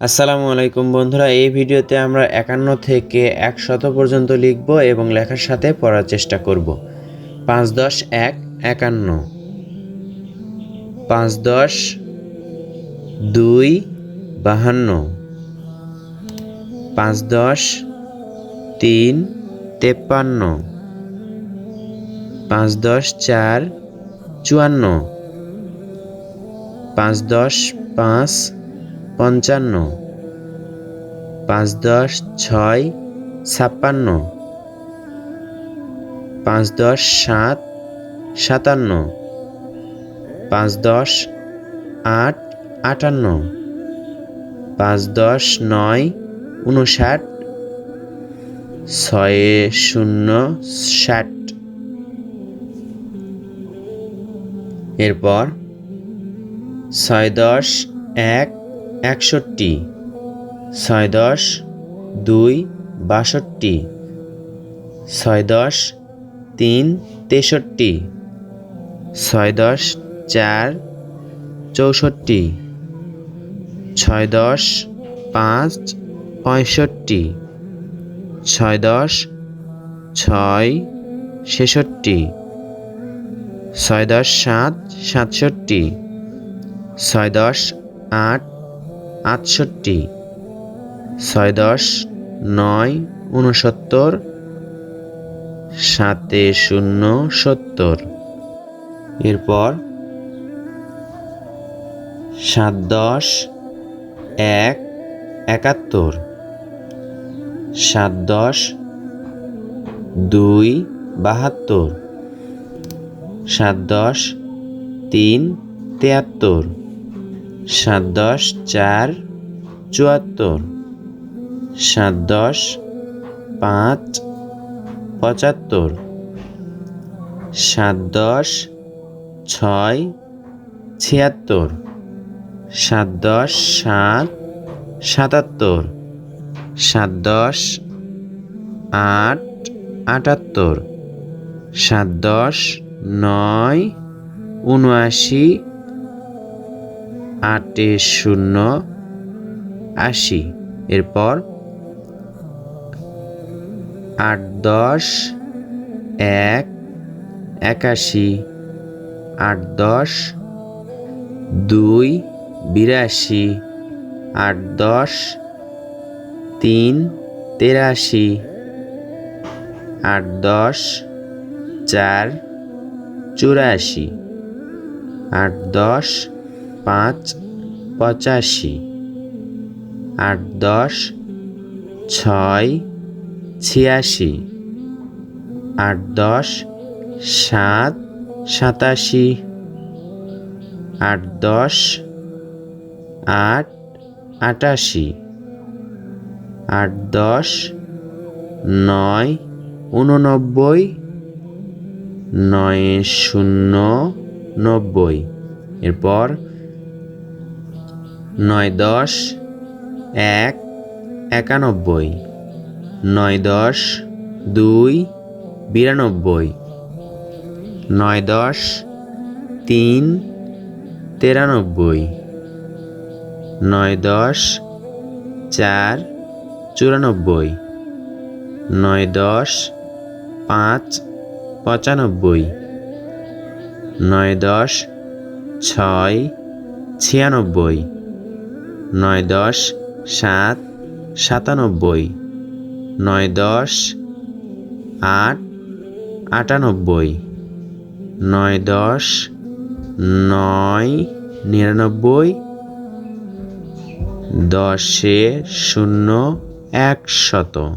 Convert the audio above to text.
আসসালামু আলাইকুম বন্ধুরা, এই ভিডিওতে আমরা একান্ন থেকে একশত পর্যন্ত লিখব এবং লেখার সাথে পড়ার চেষ্টা করব। পাঁচ দশ এক একান্ন। পাঁচ দশ দুই বাহান্ন। পাঁচ দশ তিন তেপ্পান্ন। পাঁচ দশ চার চুয়ান্ন। পাঁচ দশ পাঁচ পঞ্চান্ন, পাঁচ দশ, ছয়, ছাপ্পান্ন, পাঁচ দশ, সাত, সাতান্ন, পাঁচ দশ, আট, আটান্ন, পাঁচ দশ, নয় উনষাট ছয়, শূন্য, ষাট। এরপর ছয় দশ, এক একষট্টি, ছয় দশ, দুই বাষট্টি, ছয় দশ, তিন তেষট্টি, ছয় দশ, চার চৌষট্টি, ছয় দশ, পাঁচ পঁয়ষট্টি, ছয় দশ, ছয় ছেষট্টি, ছয় দশ, সাত সাতষট্টি, ছয় দশ, আট আটষট্টি। ছয় দশ, নয় উনসত্তর সাতে শূন্য, সত্তর। এরপর সাত দশ, এক, একাত্তর। সাত দশ, দুই, বাহাত্তর। সাত দশ, তিন, তিয়াত্তর। সাত দশ চার চুয়াত্তর, সাত দশ পাঁচ পঁচাত্তর, সাত দশ ছয় ছিয়াত্তর, সাত দশ সাত সাতাত্তর, সাত দশ আট আটাত্তর, সাত দশ নয় উনআশি আটে শূন্য, আশি। এরপর আট দশ, এক, একাশি। আট দশ, দুই, বিরাশি। আট দশ, তিন, তেরাশি। আট দশ, চার, চুরাশি। আট দশ পাঁচ, পঁচাশি। আট, দশ, ছয়, ছিয়াশি। আট, দশ, সাত, সাতাশি। আট, দশ, আট, আটাশি। আট, দশ, নয়, উননব্বই, নয়, শূন্য, নব্বই। এরপর নয় দশ, এক, একানব্বই। নয় দশ, দুই, বিরানব্বই। নয় দশ, তিন, তেরানব্বই। নয় দশ, চার, চুরানব্বই। নয় দশ, পাঁচ, পঁচানব্বই। নয় দশ, ছয়, ছিয়ানব্বই। নয় দশ, সাত, সাতানব্বই। নয় দশ, আট, আটানব্বই। নয় দশ, নয়, নিরানব্বই। দশে শূন্য একশত।